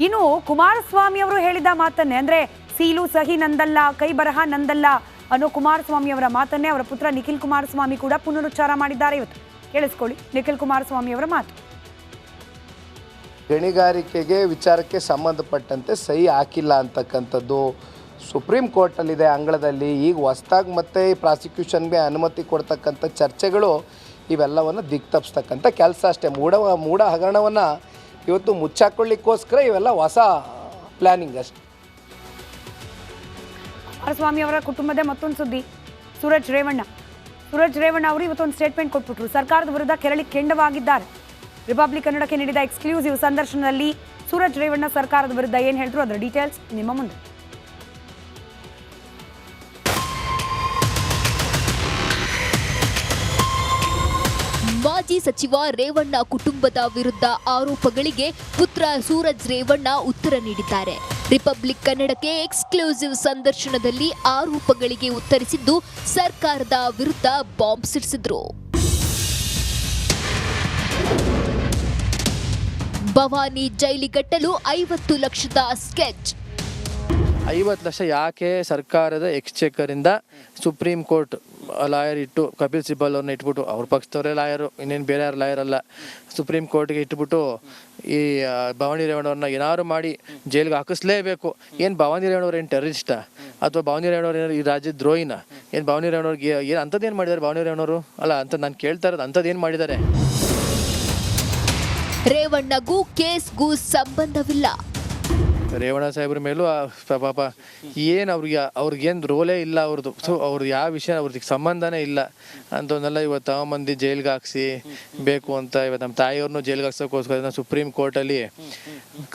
ಇನ್ನು ಕುಮಾರಸ್ವಾಮಿ ಅವರು ಹೇಳಿದ ಮಾತನ್ನೇ, ಅಂದ್ರೆ ಸೀಲು ಸಹಿ ನಂದಲ್ಲ, ಕೈ ಬರಹ ನಂದಲ್ಲ ಅನ್ನೋ ಕುಮಾರಸ್ವಾಮಿ ಅವರ ಮಾತನ್ನೇ ಅವರ ಪುತ್ರ ನಿಖಿಲ್ ಕುಮಾರಸ್ವಾಮಿ ಕೂಡ ಪುನರುಚ್ಚಾರ ಮಾಡಿದ್ದಾರೆ ಇವತ್ತು. ಕೇಳಿಸ್ಕೊಳ್ಳಿ ನಿಖಿಲ್ ಕುಮಾರಸ್ವಾಮಿ ಅವರ ಮಾತು. ಗಣಿಗಾರಿಕೆಗೆ ವಿಚಾರಕ್ಕೆ ಸಂಬಂಧಪಟ್ಟಂತೆ ಸಹಿ ಹಾಕಿಲ್ಲ ಅಂತಕ್ಕಂಥದ್ದು ಸುಪ್ರೀಂ ಕೋರ್ಟಲ್ಲಿದೆ ಅಂಗಳದಲ್ಲಿ. ಈಗ ಹೊಸ್ದಾಗಿ ಮತ್ತೆ ಪ್ರಾಸಿಕ್ಯೂಷನ್ಗೆ ಅನುಮತಿ ಕೊಡ್ತಕ್ಕಂಥ ಚರ್ಚೆಗಳು ಇವೆಲ್ಲವನ್ನು ದಿಕ್ತಪ್ಸ್ತಕ್ಕಂಥ ಕೆಲಸ ಅಷ್ಟೇ. ಮೂಢ ಮೂಢ ಹಗರಣವನ್ನು ಇವತ್ತು ಮುಚ್ಚಾಕೊಳ್ಳಿಕ್ಕೋಸ್ಕರ ಇವೆಲ್ಲ ಹೊಸ ಪ್ಲ್ಯಾನಿಂಗ್ ಅಷ್ಟೆ. ಕುಮಾರಸ್ವಾಮಿ ಅವರ ಕುಟುಂಬದ ಮತ್ತೊಂದು ಸುದ್ದಿ. ಸೂರಜ್ ರೇವಣ್ಣ. ಸೂರಜ್ ರೇವಣ್ಣ ಅವರು ಇವತ್ತೊಂದು ಸ್ಟೇಟ್ಮೆಂಟ್ ಕೊಟ್ಬಿಟ್ರು. ಸರ್ಕಾರದ ವಿರುದ್ಧ ಕೆರಳಿ ಕೆಂಡವಾಗಿದ್ದಾರೆ. ರಿಪಬ್ಲಿಕ್ ಕನ್ನಡಕ್ಕೆ ನೀಡಿದ ಎಕ್ಸ್ಕ್ಲೂಸಿವ್ ಸಂದರ್ಶನದಲ್ಲಿ ಸೂರಜ್ ರೇವಣ್ಣ ಸರ್ಕಾರದ ವಿರುದ್ಧ ಏನು ಹೇಳಿದ್ರು? ಅದರ ಡೀಟೇಲ್ಸ್ ನಿಮ್ಮ ಮುಂದೆ. ಮಾಜಿ ಸಚಿವ ರೇವಣ್ಣ ಕುಟುಂಬದ ವಿರುದ್ಧ ಆರೋಪಗಳಿಗೆ ಪುತ್ರ ಸೂರಜ್ ರೇವಣ್ಣ ಉತ್ತರ ನೀಡಿದ್ದಾರೆ. ರಿಪಬ್ಲಿಕ್ ಕನ್ನಡಕ್ಕೆ ಎಕ್ಸ್ಕ್ಲೂಸಿವ್ ಸಂದರ್ಶನದಲ್ಲಿ ಆರೋಪಗಳಿಗೆ ಉತ್ತರಿಸಿದ್ದು ಸರ್ಕಾರದ ವಿರುದ್ಧ ಬಾಂಬ್ ಸಿಡಿಸಿದ್ರು. ಭವಾನಿ ಜೈಲಿಗಟ್ಟಲು ಐವತ್ತು ಲಕ್ಷದ ಸ್ಕೆಚ್. ಐವತ್ತು ಲಕ್ಷ ಯಾಕೆ ಸರ್ಕಾರದ ಎಕ್ಸ್ಚೇಕರಿಂದ ಸುಪ್ರೀಂ ಕೋರ್ಟ್ ಲಾಯರ್ ಇಟ್ಟು ಕಪಿಲ್ ಸಿಬ್ಬಲ್ ಅವ್ರನ್ನ ಇಟ್ಬಿಟ್ಟು ಅವ್ರ ಪಕ್ಷದವರೇ ಲಾಯರು, ಇನ್ನೇನು ಬೇರೆ ಯಾರು ಲಾಯರ್ ಅಲ್ಲ. ಸುಪ್ರೀಂ ಕೋರ್ಟ್ಗೆ ಇಟ್ಬಿಟ್ಟು ಈ ಭವಾನಿ ರೇವಣ್ಣವ್ರನ್ನ ಏನಾದ್ರು ಮಾಡಿ ಜೈಲಿಗೆ ಹಾಕಿಸ್ಲೇಬೇಕು. ಏನು ಭವಾನಿ ರೇವಣ್ಣವ್ರು ಏನು ಟೆರರಿಸ್ಟಾ? ಅಥವಾ ಭವಾನಿ ರೇವಣ್ಣವ್ರು ಏನಾರು ಈ ರಾಜ್ಯದ ದ್ರೋಹಿನ? ಏನು ಭವಾನಿ ರೇವಣ್ಣವ್ರಿಗೆ ಏನು ಅಂಥದ್ದೇನು ಮಾಡಿದ್ದಾರೆ ಭವಾನಿ ರೇವಣ್ಣವರು ಅಲ್ಲ, ಅಂತ ನಾನು ಕೇಳ್ತಾ ಇರೋದು ಅಂಥದ್ದೇನು ಮಾಡಿದ್ದಾರೆ ರೇವಣ್ಣಗೂ ಕೇಸ್ಗೂ ಸಂಬಂಧವಿಲ್ಲ. ರೇವಣ್ಣ ಸಾಹೇಬ್ರ ಮೇಲೂ, ಆ ಪಾಪ ಏನು ಅವ್ರಿಗೆ ಅವ್ರಿಗೇನು ರೋಲೇ ಇಲ್ಲ ಅವ್ರದ್ದು ಸೊ ಅವ್ರದ್ದು ಯಾವ ವಿಷಯ ಅವ್ರದ್ದು ಸಂಬಂಧನೇ ಇಲ್ಲ. ಅಂಥವನ್ನೆಲ್ಲ ಇವತ್ತು ತಗೊಂಬಂದು ಜೈಲ್ಗೆ ಹಾಕ್ಸಿ ಬೇಕು ಅಂತ ಇವತ್ತು ನಮ್ಮ ತಾಯಿಯವ್ರನ್ನೂ ಜೈಲ್ಗೆ ಹಾಕ್ಸೋಕ್ಕೋಸ್ಕರ ಸುಪ್ರೀಂ ಕೋರ್ಟಲ್ಲಿ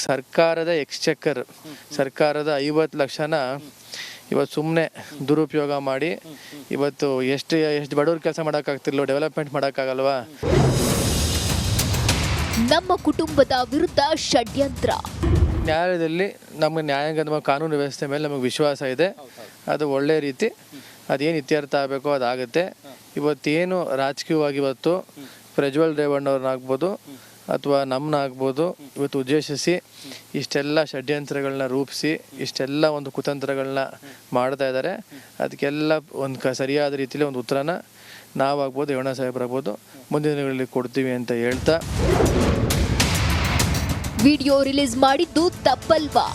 ಸರ್ಕಾರದ ಎಕ್ಸ್ಚೆಕ್ಕರ್, ಸರ್ಕಾರದ ಐವತ್ತು ಲಕ್ಷನ ಇವತ್ತು ಸುಮ್ಮನೆ ದುರುಪಯೋಗ ಮಾಡಿ ಇವತ್ತು ಎಷ್ಟು ಎಷ್ಟು ಬಡವ್ರ ಕೆಲಸ ಮಾಡೋಕ್ಕಾಗ್ತಿರ್ಲೋ ಡೆವಲಪ್ಮೆಂಟ್ ಮಾಡೋಕ್ಕಾಗಲ್ವಾ? ನಮ್ಮ ಕುಟುಂಬದ ವಿರುದ್ಧ ಷಡ್ಯಂತ್ರ. ನ್ಯಾಯಾಲಯದಲ್ಲಿ ನಮ್ಮ ನ್ಯಾಯಾಂಗ ನಮ್ಮ ಕಾನೂನು ವ್ಯವಸ್ಥೆ ಮೇಲೆ ನಮಗೆ ವಿಶ್ವಾಸ ಇದೆ. ಅದು ಒಳ್ಳೆ ರೀತಿ ಅದೇನು ಇತ್ಯರ್ಥ ಆಗಬೇಕೋ ಅದಾಗುತ್ತೆ. ಇವತ್ತೇನು ರಾಜಕೀಯವಾಗಿ ಇವತ್ತು ಪ್ರಜ್ವಲ್ ರೇವಣ್ಣವ್ರನ್ನಾಗ್ಬೋದು ಅಥವಾ ನಮ್ಮನ್ನಾಗ್ಬೋದು ಇವತ್ತು ಉದ್ದೇಶಿಸಿ ಇಷ್ಟೆಲ್ಲ ಷಡ್ಯಂತ್ರಗಳನ್ನ ರೂಪಿಸಿ ಇಷ್ಟೆಲ್ಲ ಒಂದು ಕುತಂತ್ರಗಳನ್ನ ಮಾಡ್ತಾ ಇದ್ದಾರೆ. ಅದಕ್ಕೆಲ್ಲ ಒಂದು ಕ ಸರಿಯಾದ ರೀತಿಯಲ್ಲಿ ಒಂದು ಉತ್ತರನ ನಾವಾಗ್ಬೋದು ರೇವಣ್ಣ ಸಾಹೇಬ್ರಾಗ್ಬೋದು ಮುಂದಿನ ದಿನಗಳಲ್ಲಿ ಕೊಡ್ತೀವಿ ಅಂತ ಹೇಳ್ತಾ ವಿಡಿಯೋ ರಿಲೀಸ್ ಮಾಡಿದ್ದು ತಪ್ಪಲ್ವಾ?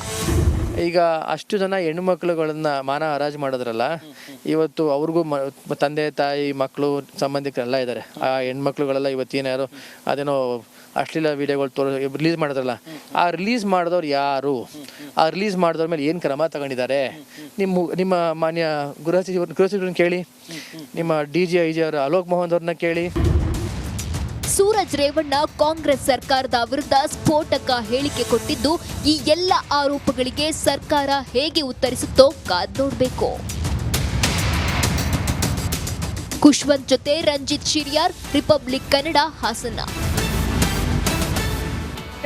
ಈಗ ಅಷ್ಟು ಜನ ಹೆಣ್ಮಕ್ಳುಗಳನ್ನ ಮಾನ ಹರಾಜು ಮಾಡಿದ್ರಲ್ಲ, ಇವತ್ತು ಅವ್ರಿಗೂ ತಂದೆ, ತಾಯಿ, ಮಕ್ಕಳು ಸಂಬಂಧಿಕರೆಲ್ಲ ಇದ್ದಾರೆ. ಆ ಹೆಣ್ಮಕ್ಳುಗಳೆಲ್ಲ ಇವತ್ತೇನಾರು ಅದೇನೋ ಅಶ್ಲೀಲ ವಿಡಿಯೋಗಳು ತೋರ್, ರಿಲೀಸ್ ಮಾಡಿದ್ರಲ್ಲ, ಆ ರಿಲೀಸ್ ಮಾಡಿದವ್ರು ಯಾರು? ಆ ರಿಲೀಸ್ ಮಾಡಿದವ್ರ ಮೇಲೆ ಏನು ಕ್ರಮ ತಗೊಂಡಿದ್ದಾರೆ? ನಿಮ್ಮ ನಿಮ್ಮ ಮಾನ್ಯ ಗೃಹ ಸಚಿವ ಗೃಹ ಸಚಿವರನ್ನ ಕೇಳಿ, ನಿಮ್ಮ ಡಿ ಜಿ ಐ ಜಿ ಅವರ ಅಲೋಕ್ ಮೋಹನ್ ಅವ್ರನ್ನ ಕೇಳಿ. ಸೂರಜ್ ರೇವಣ್ಣ ಕಾಂಗ್ರೆಸ್ ಸರ್ಕಾರದ ವಿರುದ್ಧ ಸ್ಫೋಟಕ ಹೇಳಿಕೆ ಕೊಟ್ಟಿದ್ದು, ಈ ಎಲ್ಲ ಆರೋಪಗಳಿಗೆ ಸರ್ಕಾರ ಹೇಗೆ ಉತ್ತರಿಸುತ್ತೋ ಕಾದ್ ನೋಡಬೇಕು ಖುಷ್ವಂತ್ ಜೊತೆ ರಂಜಿತ್ ಶಿರಿಯಾರ್, ರಿಪಬ್ಲಿಕ್ ಕನ್ನಡ, ಹಾಸನ.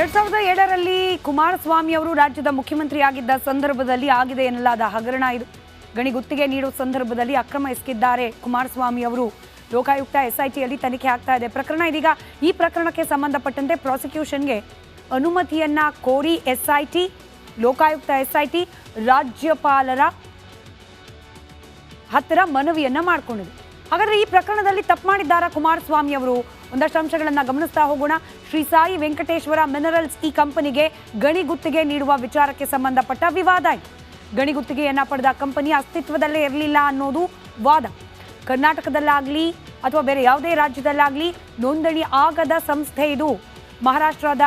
ಎರಡ್ ಸಾವಿರದ ಏಳರಲ್ಲಿ ಕುಮಾರಸ್ವಾಮಿ ಅವರು ರಾಜ್ಯದ ಮುಖ್ಯಮಂತ್ರಿಯಾಗಿದ್ದ ಸಂದರ್ಭದಲ್ಲಿ ಆಗಿದೆ ಎನ್ನಲಾದ ಹಗರಣ ಇದು. ಗಣಿ ಗುತ್ತಿಗೆ ನೀಡುವ ಸಂದರ್ಭದಲ್ಲಿ ಅಕ್ರಮ ಎಸಗಿದ್ದಾರೆ ಕುಮಾರಸ್ವಾಮಿ ಅವರು. ಲೋಕಾಯುಕ್ತ ಎಸ್ಐಟಿಯಲ್ಲಿ ತನಿಖೆ ಆಗ್ತಾ ಇದೆ. ಪ್ರಕರಣ ಇದೀಗ ಈ ಪ್ರಕರಣಕ್ಕೆ ಸಂಬಂಧಪಟ್ಟಂತೆ ಪ್ರಾಸಿಕ್ಯೂಷನ್ಗೆ ಅನುಮತಿಯನ್ನ ಕೋರಿ ಎಸ್ಐಟಿ, ಲೋಕಾಯುಕ್ತ ಎಸ್ಐಟಿ, ರಾಜ್ಯಪಾಲರ ಹತ್ತಿರ ಮನವಿಯನ್ನ ಮಾಡಿಕೊಂಡಿದೆ. ಹಾಗಾದ್ರೆ ಈ ಪ್ರಕರಣದಲ್ಲಿ ತಪ್ಪು ಮಾಡಿದ್ದಾರಾ ಕುಮಾರಸ್ವಾಮಿ ಅವರು? ಒಂದಷ್ಟು ಅಂಶಗಳನ್ನ ಗಮನಿಸ್ತಾ ಹೋಗೋಣ. ಶ್ರೀ ಸಾಯಿ ವೆಂಕಟೇಶ್ವರ ಮಿನರಲ್ಸ್ ಈ ಕಂಪನಿಗೆ ಗಣಿ ಗುತ್ತಿಗೆ ನೀಡುವ ವಿಚಾರಕ್ಕೆ ಸಂಬಂಧಪಟ್ಟ ವಿವಾದ ಗಣಿ ಗುತ್ತಿಗೆಯನ್ನ ಪಡೆದ ಕಂಪನಿ ಅಸ್ತಿತ್ವದಲ್ಲೇ ಇರಲಿಲ್ಲ ಅನ್ನೋದು ವಾದ. ಕರ್ನಾಟಕದಲ್ಲಾಗ್ಲಿ ಅಥವಾ ಬೇರೆ ಯಾವುದೇ ರಾಜ್ಯದಲ್ಲಾಗಲಿ ನೋಂದಣಿ ಆಗದ ಸಂಸ್ಥೆ ಇದು. ಮಹಾರಾಷ್ಟ್ರದ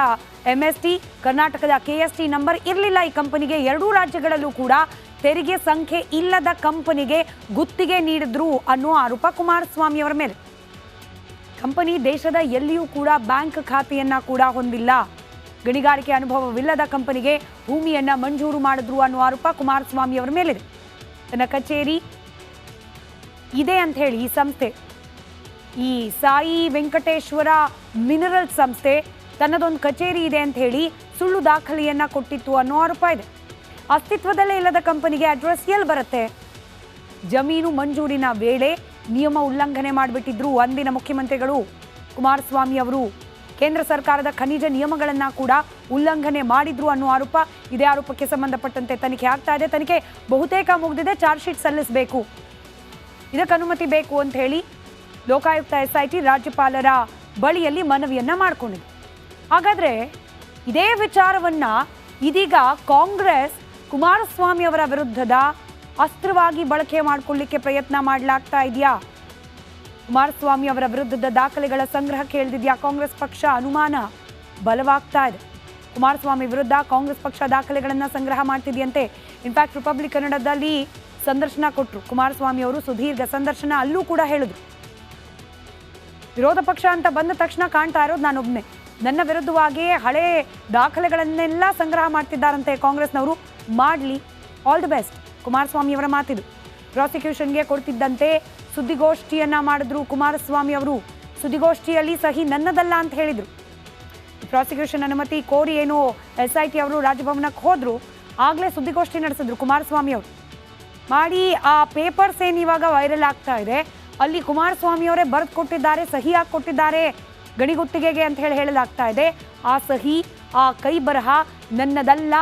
ಎಂ ಎಸ್ ಟಿ ಕರ್ನಾಟಕದ ಕೆ ಎಸ್ ಟಿ ನಂಬರ್ ಇರಲಿಲ್ಲ ಈ ಕಂಪನಿಗೆ. ಎರಡೂ ರಾಜ್ಯಗಳಲ್ಲೂ ಕೂಡ ತೆರಿಗೆ ಸಂಖ್ಯೆ ಇಲ್ಲದ ಕಂಪನಿಗೆ ಗುತ್ತಿಗೆ ನೀಡಿದ್ರು ಅನ್ನೋ ಆರೋಪ ಕುಮಾರಸ್ವಾಮಿ ಅವರ ಮೇಲೆ. ಕಂಪನಿ ದೇಶದ ಎಲ್ಲಿಯೂ ಕೂಡ ಬ್ಯಾಂಕ್ ಖಾತೆಯನ್ನ ಕೂಡ ಹೊಂದಿಲ್ಲ. ಗಣಿಗಾರಿಕೆ ಅನುಭವವಿಲ್ಲದ ಕಂಪನಿಗೆ ಭೂಮಿಯನ್ನ ಮಂಜೂರು ಮಾಡಿದ್ರು ಅನ್ನೋ ಆರೋಪ ಕುಮಾರಸ್ವಾಮಿ ಅವರ ಮೇಲಿದೆ. ತನ್ನ ಕಚೇರಿ ಇದೆ ಅಂತ ಹೇಳಿ ಈ ಸಂಸ್ಥೆ. ಈ ಸಾಯಿ ವೆಂಕಟೇಶ್ವರ ಮಿನರಲ್ ಸಂಸ್ಥೆ ತನ್ನದೊಂದು ಕಚೇರಿ ಇದೆ ಅಂತ ಹೇಳಿ ಸುಳ್ಳು ದಾಖಲೆಯನ್ನ ಕೊಟ್ಟಿತ್ತು ಅನ್ನೋ ಆರೋಪ ಇದೆ. ಅಸ್ತಿತ್ವದಲ್ಲೇ ಇಲ್ಲದ ಕಂಪನಿಗೆ ಅಡ್ರೆಸ್ ಎಲ್ಲಿ ಬರುತ್ತೆ? ಜಮೀನು ಮಂಜೂರಿನ ವೇಳೆ ನಿಯಮ ಉಲ್ಲಂಘನೆ ಮಾಡಿಬಿಟ್ಟಿದ್ರು ಅಂದಿನ ಮುಖ್ಯಮಂತ್ರಿಗಳು ಕುಮಾರಸ್ವಾಮಿ ಅವರು. ಕೇಂದ್ರ ಸರ್ಕಾರದ ಖನಿಜ ನಿಯಮಗಳನ್ನ ಕೂಡ ಉಲ್ಲಂಘನೆ ಮಾಡಿದ್ರು ಅನ್ನೋ ಆರೋಪ ಇದೇ ಆರೋಪಕ್ಕೆ ಸಂಬಂಧಪಟ್ಟಂತೆ ತನಿಖೆ ಆಗ್ತಾ ಇದೆ. ತನಿಖೆ ಬಹುತೇಕ ಮುಗಿದಿದೆ, ಚಾರ್ಜ್ ಶೀಟ್ ಸಲ್ಲಿಸಬೇಕು. ಇದಕ್ಕೆ ಅನುಮತಿ ಬೇಕು ಅಂತ ಹೇಳಿ ಲೋಕಾಯುಕ್ತ ಎಸ್ ಐ ಟಿ ರಾಜ್ಯಪಾಲರ ಬಳಿಯಲ್ಲಿ ಮನವಿಯನ್ನ ಮಾಡಿಕೊಂಡಿದೆ ಹಾಗಾದ್ರೆ ಇದೇ ವಿಚಾರವನ್ನ ಇದೀಗ ಕಾಂಗ್ರೆಸ್ ಕುಮಾರಸ್ವಾಮಿ ಅವರ ವಿರುದ್ಧದ ಅಸ್ತ್ರವಾಗಿ ಬಳಕೆ ಮಾಡಿಕೊಳ್ಳಿಕ್ಕೆ ಪ್ರಯತ್ನ ಮಾಡಲಾಗ್ತಾ ಇದೆಯಾ? ಕುಮಾರಸ್ವಾಮಿ ಅವರ ವಿರುದ್ಧದ ದಾಖಲೆಗಳ ಸಂಗ್ರಹ ಕೇಳಿದ್ಯಾ ಕಾಂಗ್ರೆಸ್ ಪಕ್ಷ? ಅನುಮಾನ ಬಲವಾಗ್ತಾ ಇದೆ. ಕುಮಾರಸ್ವಾಮಿ ವಿರುದ್ಧ ಕಾಂಗ್ರೆಸ್ ಪಕ್ಷ ದಾಖಲೆಗಳನ್ನು ಸಂಗ್ರಹ ಮಾಡ್ತಿದೆಯಂತೆ. ಇನ್ಫ್ಯಾಕ್ಟ್ ರಿಪಬ್ಲಿಕ್ ಕನ್ನಡದಲ್ಲಿ ಸಂದರ್ಶನ ಕೊಟ್ಟರು ಕುಮಾರಸ್ವಾಮಿ ಅವರು ಸುದೀರ್ಘ ಸಂದರ್ಶನ ಅಲ್ಲೂ ಕೂಡ ಹೇಳಿದ್ರು. ವಿರೋಧ ಪಕ್ಷ ಅಂತ ಬಂದ ತಕ್ಷಣ ಕಾಣ್ತಾ ಇರೋದು ನಾನೊಬ್ಬನೇ ನನ್ನ ವಿರುದ್ಧವಾಗಿಯೇ ಹಳೆ ದಾಖಲೆಗಳನ್ನೆಲ್ಲ ಸಂಗ್ರಹ ಮಾಡ್ತಿದ್ದಾರಂತೆ ಕಾಂಗ್ರೆಸ್ನವರು. ಮಾಡಲಿ. ಆಲ್ ದಿ ಬೆಸ್ಟ್ ಕುಮಾರಸ್ವಾಮಿ ಅವರ ಮಾತಿದು. ಪ್ರಾಸಿಕ್ಯೂಷನ್ಗೆ ಕೊಡ್ತಿದ್ದಂತೆ ಸುದ್ದಿಗೋಷ್ಠಿಯನ್ನ ಮಾಡಿದ್ರು ಕುಮಾರಸ್ವಾಮಿ ಅವರು. ಸುದ್ದಿಗೋಷ್ಠಿಯಲ್ಲಿ ಸಹಿ ನನ್ನದಲ್ಲ ಅಂತ ಹೇಳಿದರು. ಪ್ರಾಸಿಕ್ಯೂಷನ್ ಅನುಮತಿ ಕೋರಿ ಏನು ಎಸ್ ಐ ಟಿ ಅವರು ರಾಜಭವನಕ್ಕೆ ಹೋದರು. ಆಗಲೇ ಸುದ್ದಿಗೋಷ್ಠಿ ನಡೆಸಿದ್ರು ಕುಮಾರಸ್ವಾಮಿ ಅವರು. ಮಾಡಿ ಆ ಪೇಪರ್ಸ್ ಏನು ಇವಾಗ ವೈರಲ್ ಆಗ್ತಾ ಇದೆ. ಅಲ್ಲಿ ಕುಮಾರಸ್ವಾಮಿ ಅವರೇ ಬರೆದು ಕೊಟ್ಟಿದ್ದಾರೆ, ಸಹಿ ಹಾಕಿ ಕೊಟ್ಟಿದ್ದಾರೆ, ಗಣಿಗುತ್ತಿಗೆಗೆ ಅಂತ ಹೇಳಿ ಹೇಳಲಾಗ್ತಾ ಇದೆ. ಆ ಸಹಿ, ಆ ಕೈ ಬರಹ ನನ್ನದಲ್ಲ,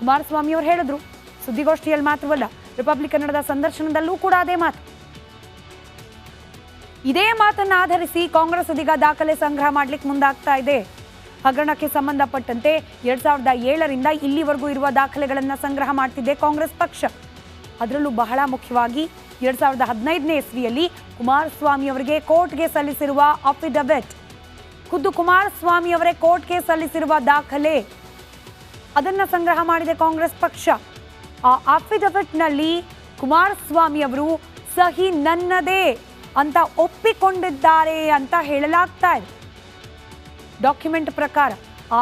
ಕುಮಾರಸ್ವಾಮಿ ಅವರು ಹೇಳಿದ್ರು. ಸುದ್ದಿಗೋಷ್ಠಿಯಲ್ಲಿ ಮಾತ್ರವಲ್ಲ ರಿಪಬ್ಲಿಕ್ ಕನ್ನಡದ ಸಂದರ್ಶನದಲ್ಲೂ ಕೂಡ ಅದೇ ಮಾತು. ಇದೇ ಮಾತನ್ನ ಆಧರಿಸಿ ಕಾಂಗ್ರೆಸ್ ಇದೀಗ ದಾಖಲೆ ಸಂಗ್ರಹ ಮಾಡ್ಲಿಕ್ಕೆ ಮುಂದಾಗ್ತಾ ಇದೆ. ಹಗರಣಕ್ಕೆ ಸಂಬಂಧಪಟ್ಟಂತೆ ಎರಡ್ ಸಾವಿರದ ಏಳರಿಂದ ಇಲ್ಲಿವರೆಗೂ ಇರುವ ದಾಖಲೆಗಳನ್ನು ಸಂಗ್ರಹ ಮಾಡ್ತಿದೆ ಕಾಂಗ್ರೆಸ್ ಪಕ್ಷ. ಅದರಲ್ಲೂ ಬಹಳ ಮುಖ್ಯವಾಗಿ ಎರಡ್ ಸಾವಿರದ ಹದಿನೈದನೇ ಇಸ್ವಿಯಲ್ಲಿ ಕುಮಾರಸ್ವಾಮಿ ಅವರಿಗೆ ಕೋರ್ಟ್ಗೆ ಸಲ್ಲಿಸಿರುವ ಅಫಿಡವಿಟ್. ಖುದ್ದು ಕುಮಾರಸ್ವಾಮಿ ಅವರೇ ಕೋರ್ಟ್ಗೆ ಸಲ್ಲಿಸಿರುವ ದಾಖಲೆ. ಅದನ್ನ ಸಂಗ್ರಹ ಮಾಡಿದೆ ಕಾಂಗ್ರೆಸ್ ಪಕ್ಷ. ಆ ಅಫಿಡವಿಟ್ನಲ್ಲಿ ಕುಮಾರಸ್ವಾಮಿ ಅವರು ಸಹಿ ನನ್ನದೇ ಅಂತ ಒಪ್ಪಿಕೊಂಡಿದ್ದಾರೆ ಅಂತ ಹೇಳಲಾಗ್ತಾ ಇದೆ. ಡಾಕ್ಯುಮೆಂಟ್ ಪ್ರಕಾರ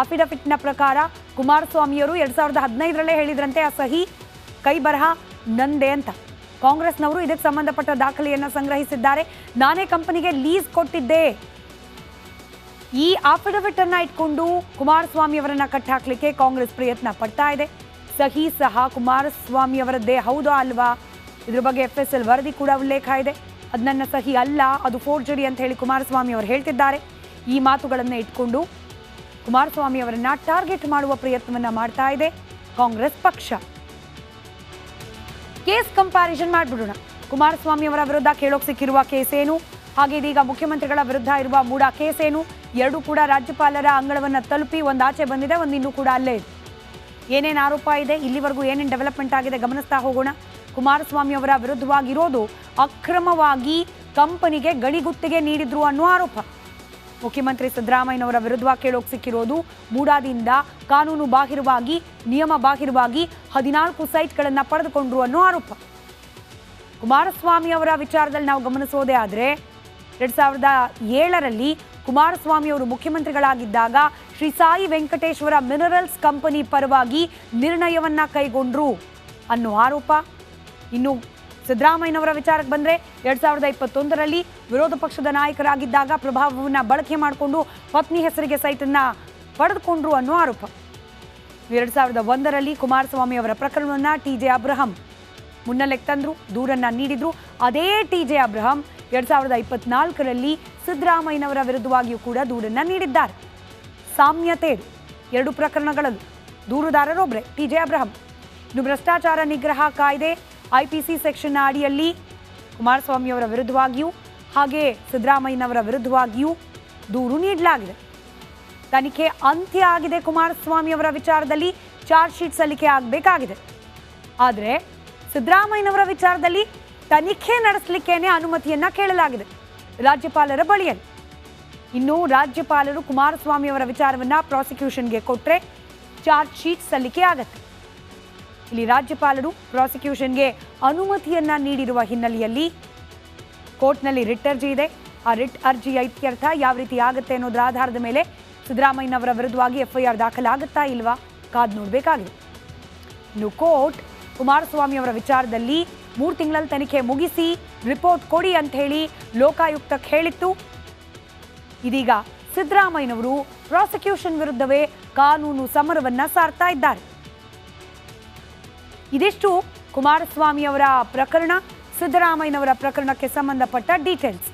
ಆಫಿಡವಿಟ್ನ ಪ್ರಕಾರ ಕುಮಾರಸ್ವಾಮಿಯವರು ಎರಡ್ ಸಾವಿರದ ಹದಿನೈದರಲ್ಲೇ ಹೇಳಿದ್ರಂತೆ, ಆ ಸಹಿ ಕೈ ಬರಹ ನಂದೆ ಅಂತ. ಕಾಂಗ್ರೆಸ್ನವರು ಇದಕ್ಕೆ ಸಂಬಂಧಪಟ್ಟ ದಾಖಲೆಯನ್ನು ಸಂಗ್ರಹಿಸಿದ್ದಾರೆ. ನಾನೇ ಕಂಪನಿಗೆ ಲೀಸ್ ಕೊಟ್ಟಿದ್ದೆ. ಈ ಅಫಿಡವಿಟ್ ಅನ್ನ ಇಟ್ಕೊಂಡು ಕುಮಾರಸ್ವಾಮಿ ಅವರನ್ನ ಕಟ್ಟಾಕ್ಲಿಕ್ಕೆ ಕಾಂಗ್ರೆಸ್ ಪ್ರಯತ್ನ ಪಡ್ತಾ ಇದೆ. ಸಹಿ ಸಹ ಕುಮಾರಸ್ವಾಮಿ ಅವರದ್ದೇ ಹೌದಾ ಅಲ್ವಾ? ಇದ್ರ ಬಗ್ಗೆ ಎಫ್ ಎಸ್ ಎಲ್ ವರದಿ ಕೂಡ ಉಲ್ಲೇಖ ಇದೆ. ಅದು ನನ್ನ ಸಹಿ ಅಲ್ಲ, ಅದು ಫೋರ್ಜರಿ ಅಂತ ಹೇಳಿ ಕುಮಾರಸ್ವಾಮಿ ಅವರು ಹೇಳ್ತಿದ್ದಾರೆ. ಈ ಮಾತುಗಳನ್ನ ಇಟ್ಕೊಂಡು ಕುಮಾರಸ್ವಾಮಿ ಅವರನ್ನ ಟಾರ್ಗೆಟ್ ಮಾಡುವ ಪ್ರಯತ್ನವನ್ನ ಮಾಡ್ತಾ ಇದೆ ಕಾಂಗ್ರೆಸ್ ಪಕ್ಷ. ಕೇಸ್ ಕಂಪ್ಯಾರಿಸನ್ ಮಾಡಿಬಿಡೋಣ. ಕುಮಾರಸ್ವಾಮಿ ಅವರ ವಿರುದ್ಧ ಕೇಳೋಕೆ ಸಿಕ್ಕಿರುವ ಕೇಸ್ ಏನು? ಹಾಗೆ ಇದೀಗ ಮುಖ್ಯಮಂತ್ರಿಗಳ ವಿರುದ್ಧ ಇರುವ ಮೂಡ ಏನು? ಎರಡೂ ಕೂಡ ರಾಜ್ಯಪಾಲರ ಅಂಗಳವನ್ನು ತಲುಪಿ ಒಂದು ಆಚೆ ಬಂದಿದೆ ಒಂದು ಇನ್ನೂ ಕೂಡ ಅಲ್ಲೇ ಇದೆ. ಏನೇನು ಆರೋಪ ಇದೆ? ಇಲ್ಲಿವರೆಗೂ ಏನೇನು ಡೆವಲಪ್ಮೆಂಟ್ ಆಗಿದೆ ಗಮನಿಸ್ತಾ ಹೋಗೋಣ. ಕುಮಾರಸ್ವಾಮಿ ಅವರ ವಿರುದ್ಧವಾಗಿರೋದು ಅಕ್ರಮವಾಗಿ ಕಂಪನಿಗೆ ಗಡಿಗುತ್ತಿಗೆ ನೀಡಿದ್ರು ಅನ್ನೋ ಆರೋಪ. ಮುಖ್ಯಮಂತ್ರಿ ಸಿದ್ದರಾಮಯ್ಯನವರ ವಿರುದ್ಧ ಕೇಳೋಕೆ ಸಿಕ್ಕಿರೋದು ಮೂಡಾದಿಂದ ಕಾನೂನು ಬಾಹಿರವಾಗಿ, ನಿಯಮ ಬಾಹಿರವಾಗಿ ಹದಿನಾಲ್ಕು ಸೈಟ್ಗಳನ್ನು ಪಡೆದುಕೊಂಡ್ರು ಅನ್ನೋ ಆರೋಪ. ಕುಮಾರಸ್ವಾಮಿ ಅವರ ವಿಚಾರದಲ್ಲಿ ನಾವು ಗಮನಿಸೋದೇ ಆದರೆ, ಎರಡ್ ಸಾವಿರದ ಏಳರಲ್ಲಿ ಕುಮಾರಸ್ವಾಮಿ ಅವರು ಮುಖ್ಯಮಂತ್ರಿಗಳಾಗಿದ್ದಾಗ ಶ್ರೀ ಸಾಯಿ ವೆಂಕಟೇಶ್ವರ ಮಿನರಲ್ಸ್ ಕಂಪನಿ ಪರವಾಗಿ ನಿರ್ಣಯವನ್ನ ಕೈಗೊಂಡ್ರು ಅನ್ನೋ ಆರೋಪ. ಇನ್ನು ಸಿದ್ದರಾಮಯ್ಯನವರ ವಿಚಾರಕ್ಕೆ ಬಂದರೆ ಎರಡ್ ಸಾವಿರದ ಇಪ್ಪತ್ತೊಂದರಲ್ಲಿ ವಿರೋಧ ಪಕ್ಷದ ನಾಯಕರಾಗಿದ್ದಾಗ ಪ್ರಭಾವವನ್ನು ಬಳಕೆ ಮಾಡಿಕೊಂಡು ಪತ್ನಿ ಹೆಸರಿಗೆ ಸೈಟನ್ನು ಪಡೆದುಕೊಂಡ್ರು ಅನ್ನೋ ಆರೋಪ. ಎರಡ್ ಸಾವಿರದ ಒಂದರಲ್ಲಿ ಕುಮಾರಸ್ವಾಮಿ ಅವರ ಪ್ರಕರಣವನ್ನು ಟಿ ಜೆ ಅಬ್ರಹಂ ಮುನ್ನೆಲೆಗೆ ತಂದ್ರು, ದೂರನ್ನ ನೀಡಿದ್ರು. ಅದೇ ಟಿ ಜೆ ಅಬ್ರಹಂ ಎರಡ್ ಸಾವಿರದ ಇಪ್ಪತ್ನಾಲ್ಕರಲ್ಲಿ ಸಿದ್ದರಾಮಯ್ಯನವರ ವಿರುದ್ಧವಾಗಿಯೂ ಕೂಡ ದೂರನ್ನ ನೀಡಿದ್ದಾರೆ. ಸಾಮ್ಯತೆ ಎರಡು ಪ್ರಕರಣಗಳಲ್ಲೂ ದೂರುದಾರರೊಬ್ಬರೇ ಟಿ ಜೆ ಅಬ್ರಹಂ. ಇನ್ನು ಭ್ರಷ್ಟಾಚಾರ ನಿಗ್ರಹ ಕಾಯ್ದೆ ಐಪಿಸಿ ಸೆಕ್ಷನ್ ಅಡಿಯಲ್ಲಿ ಕುಮಾರಸ್ವಾಮಿಯವರ ವಿರುದ್ಧವಾಗಿಯೂ ಹಾಗೆ ಸಿದ್ದರಾಮಯ್ಯನವರ ವಿರುದ್ಧವಾಗಿಯೂ ದೂರು ನೀಡಲಾಗಿದೆ. ತನಿಖೆ ಅಂತ್ಯ ಆಗಿದೆ ಕುಮಾರಸ್ವಾಮಿಯವರ ವಿಚಾರದಲ್ಲಿ. ಚಾರ್ಜ್ ಶೀಟ್ ಸಲ್ಲಿಕೆ ಆಗಬೇಕಾಗಿದೆ. ಆದರೆ ಸಿದ್ದರಾಮಯ್ಯನವರ ವಿಚಾರದಲ್ಲಿ ತನಿಖೆ ನಡೆಸಲಿಕ್ಕೇನೆ ಅನುಮತಿಯನ್ನ ಕೇಳಲಾಗಿದೆ ರಾಜ್ಯಪಾಲರ ಬಳಿಯಲ್ಲಿ. ಇನ್ನು ರಾಜ್ಯಪಾಲರು ಕುಮಾರಸ್ವಾಮಿಯವರ ವಿಚಾರವನ್ನ ಪ್ರಾಸಿಕ್ಯೂಷನ್ಗೆ ಕೊಟ್ಟರೆ ಚಾರ್ಜ್ ಶೀಟ್ ಸಲ್ಲಿಕೆ ಆಗತ್ತೆ. ಇಲ್ಲಿ ರಾಜ್ಯಪಾಲರು ಪ್ರಾಸಿಕ್ಯೂಷನ್ಗೆ ಅನುಮತಿಯನ್ನ ನೀಡಿರುವ ಹಿನ್ನೆಲೆಯಲ್ಲಿ ಕೋರ್ಟ್ನಲ್ಲಿ ರಿಟ್ ಅರ್ಜಿ ಇದೆ. ಆ ರಿಟ್ ಅರ್ಜಿಯ ಇತ್ಯರ್ಥ ಯಾವ ರೀತಿ ಆಗುತ್ತೆ ಅನ್ನೋದರ ಆಧಾರದ ಮೇಲೆ ಸಿದ್ದರಾಮಯ್ಯನವರ ವಿರುದ್ಧವಾಗಿ ಎಫ್ಐಆರ್ ದಾಖಲಾಗುತ್ತಾ ಇಲ್ವಾ ಕಾದ್ ನೋಡಬೇಕಾಗಿದೆ. ಇನ್ನು ಕೋರ್ಟ್ ಕುಮಾರಸ್ವಾಮಿ ಅವರ ವಿಚಾರದಲ್ಲಿ ಮೂರು ತಿಂಗಳಲ್ಲಿ ತನಿಖೆ ಮುಗಿಸಿ ರಿಪೋರ್ಟ್ ಕೊಡಿ ಅಂತ ಹೇಳಿ ಲೋಕಾಯುಕ್ತಕ್ಕೆ ಹೇಳಿತ್ತು ಇದೀಗ ಸಿದ್ದರಾಮಯ್ಯನವರು ಪ್ರಾಸಿಕ್ಯೂಷನ್ ವಿರುದ್ಧವೇ ಕಾನೂನು ಸಮರವನ್ನ ಸಾರ್ತಾ ಇದ್ದಾರೆ. ಇದಿಷ್ಟು ಕುಮಾರಸ್ವಾಮಿ ಅವರ ಪ್ರಕರಣ ಸಿದ್ದರಾಮಯ್ಯನವರ ಪ್ರಕರಣಕ್ಕೆ ಸಂಬಂಧಪಟ್ಟ ಡೀಟೇಲ್ಸ್